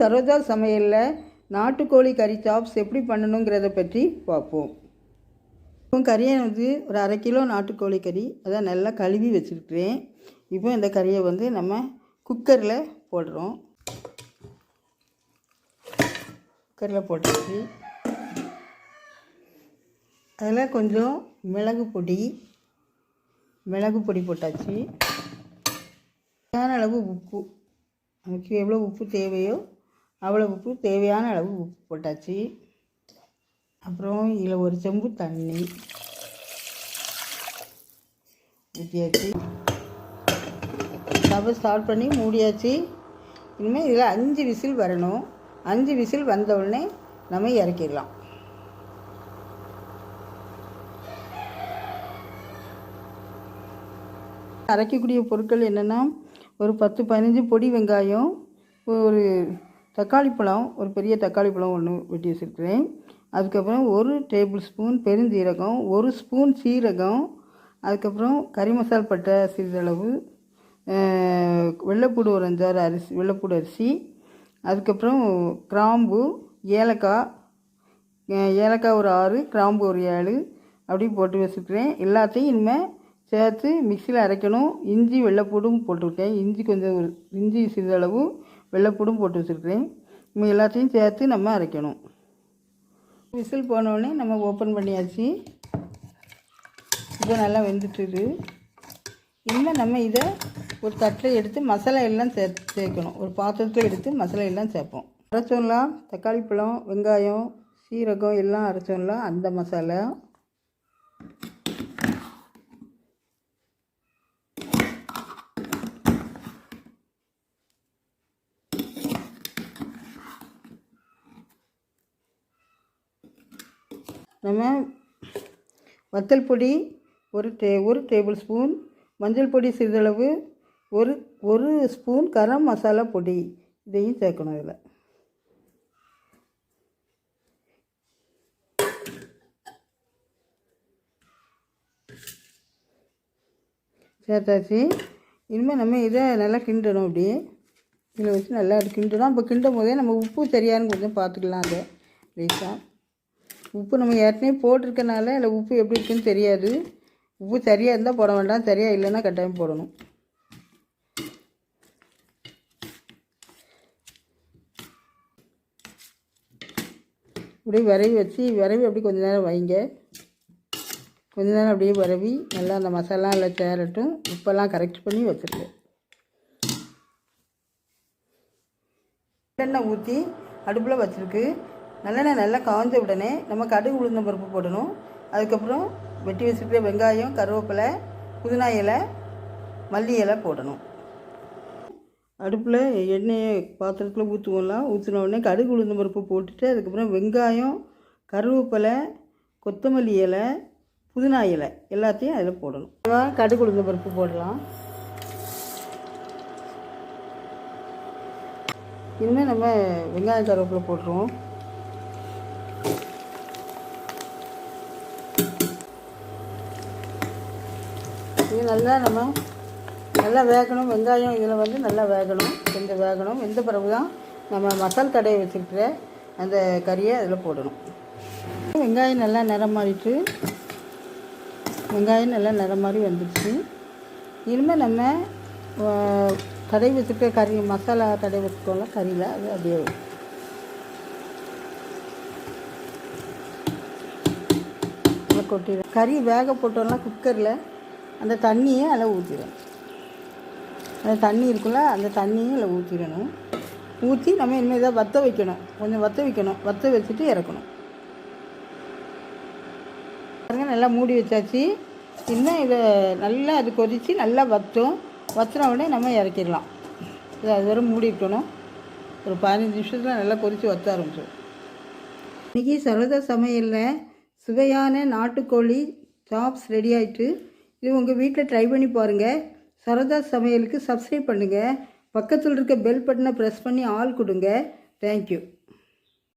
சரோஜா சமையலில் நாட்டுக்கோழி கறி சாப்ஸ் எப்படி பண்ணணுங்கிறத பற்றி பார்ப்போம். இப்போ கறியை வந்து ஒரு அரை கிலோ நாட்டுக்கோழி கறி அதை நல்லா கழுவி வச்சுருக்கிறேன் இப்போ இந்த கறியை வந்து நம்ம குக்கரில் போடுறோம். குக்கரில் போட்டாச்சு. அதில் கொஞ்சம் மிளகு பொடி மிளகு பொடி போட்டாச்சு. தேவையான அளவு உப்பு. நமக்கு எவ்வளோ உப்பு தேவையோ அவ்வளோ உப்பு தேவையான அளவு உப்பு போட்டாச்சு. அப்புறம் இதில் ஒரு செம்பு தண்ணி ஊற்றியாச்சு ஸ்டவ்வை ஸ்டார்ட் பண்ணி மூடியாச்சு. இனிமேல் இதில் அஞ்சு விசில் வரணும். அஞ்சு விசில் வந்த உடனே நம்ம இறக்கிடலாம். அரைக்கக்கூடிய பொருட்கள் என்னென்னா ஒரு பத்து பதினஞ்சு பொடி வெங்காயம் ஒரு தக்காளி பழம் ஒரு பெரிய தக்காளி பழம் ஒன்று வெட்டி வச்சுருக்கிறேன். அதுக்கப்புறம் ஒரு டேபிள் ஸ்பூன் பெருஞ்சீரகம் ஒரு ஸ்பூன் சீரகம் அதுக்கப்புறம் கறி மசால் பட்டை சிறிதளவு வெள்ளைப்பூடு ஒரு அஞ்சாறு அரிசி வெள்ளைப்பூடு அரிசி அதுக்கப்புறம் கிராம்பு ஏலக்காய் ஏலக்காய் ஒரு ஆறு கிராம்பு ஒரு ஏழு அப்படி போட்டு வச்சுருக்கிறேன். எல்லாத்தையும் இனிமேல் சேர்த்து மிக்சியில் அரைக்கணும். இஞ்சி வெள்ளைப்பூடும் போட்டுருக்கேன். இஞ்சி கொஞ்சம் ஒரு இஞ்சி சிறிதளவு வெள்ளைப்பூடும் போட்டு வச்சுருக்கிறேன். நம்ம எல்லாத்தையும் சேர்த்து நம்ம அரைக்கணும். விசில் போனோடனே நம்ம ஓப்பன் பண்ணியாச்சு. இப்போ நல்லா வெந்துட்டுது இன்னும் நம்ம இதை ஒரு தட்டில் எடுத்து மசாலா எல்லாம் சே சேர்க்கணும். ஒரு பாத்திரத்தில் எடுத்து மசாலா எல்லாம் சேர்ப்போம். அரைச்சோம்லாம் தக்காளி பழம் வெங்காயம் சீரகம் எல்லாம் அரைச்சோம்லாம் அந்த மசாலா. நம்ம வத்தல் பொடி ஒரு டே ஒரு டேபிள் ஸ்பூன் மஞ்சள் பொடி சிறிதளவு ஒரு ஒரு ஸ்பூன் கரம் மசாலா பொடி இதையும் சேர்க்கணும் இதில். சேர்த்தாச்சு. இனிமேல் நம்ம இதை நல்லா கிண்டணும் அப்படியே இதில் வச்சு நல்லா கிண்டணும் அப்போ கிண்டும் போதே நம்ம உப்பு சரியானு கொஞ்சம் பார்த்துக்கலாம் அதை. லேசாக. உப்பு நம்ம ஏற்கனவே போட்டிருக்கனால அதில் உப்பு எப்படி இருக்குன்னு தெரியாது. உப்பு சரியாக இருந்தால் போட வேண்டாம். சரியாக இல்லைன்னா கட்டாயம் போடணும். அப்படியே விரவி வச்சு விரவி அப்படி கொஞ்ச நேரம் வைங்க. கொஞ்ச நேரம் அப்படியே விரவி நல்லா அந்த மசாலா எல்லாம் சேரட்டும். உப்பெல்லாம் கரெக்ட் பண்ணி வச்சுருங்க. எண்ணெய் ஊற்றி அடுப்பில் வச்சுருக்கு. நல்லெண்ணெய் நல்லா காய்ஞ்ச உடனே நம்ம கடுகு உளுந்தம் பருப்பு போடணும். அதுக்கப்புறம் வெட்டி வச்சுருக்கிற வெங்காயம் கருவேப்பிலை புதினா இலை மல்லி இலை போடணும். அடுப்பில் எண்ணெயை பாத்திரத்தில் ஊற்றுவோம்லாம் ஊற்றின உடனே கடுகு உளுந்தம் பருப்பு போட்டுட்டு அதுக்கப்புறம் வெங்காயம் கருவேப்பிலை கொத்தமல்லி இலை புதினா இலை எல்லாத்தையும் அதில் போடணும். கடுகு உளுந்தம் பருப்பு போடலாம். இனிமேல் நம்ம வெங்காயம் கருவேப்பிலை போட்டுருவோம். இது நல்லா நம்ம நல்லா வேகணும். வெங்காயம் இதில் வந்து நல்லா வேகணும். கொஞ்சம் வேகணும். வெந்த பிறகு தான் நம்ம மசால் கடையை வச்சுருக்கிற அந்த கறியை அதில் போடணும். வெங்காயம் நல்லா நிறம் மாறிட்டு வெங்காயம் நல்லா நிறம் மாதிரி வந்துடுச்சு. இனிமேல் நம்ம கடை வச்சுருக்க கறி மசாலா கடை வச்சுக்கோங்கள கறியில் அது அப்படியே கொட்டிடும் கறி வேக போட்டோம்னா குக்கரில் அந்த தண்ணியை அதில் ஊற்றிடணும். அந்த தண்ணி இருக்குல்ல அந்த தண்ணியும் அதில் ஊற்றிடணும். ஊற்றி நம்ம இனிமேல் இதை வற்ற வைக்கணும். கொஞ்சம் வற்ற வைக்கணும். வற்ற வச்சுட்டு இறக்கணும். பாருங்க நல்லா மூடி வச்சாச்சு. இன்னும் இதை நல்லா அது கொதித்து நல்லா வற்றும் வற்றின உடனே நம்ம இறக்கிடலாம். இதை அது வரை மூடி விட்டணும் ஒரு பதினஞ்சு நிமிஷத்தில் நல்லா கொதித்து வற்ற ஆரம்பிச்சிடும். இன்றைக்கி சரத சமையலில் சுவையான நாட்டுக்கோழி சாப்ஸ் ரெடி ஆகிட்டு இது உங்கள் வீட்டில் ட்ரை பண்ணி பாருங்கள் சரதா சமையலுக்கு சப்ஸ்கிரைப் பண்ணுங்கள் பக்கத்தில் இருக்க பெல் பட்டனை ப்ரெஸ் பண்ணி ஆள் கொடுங்க. தேங்க்யூ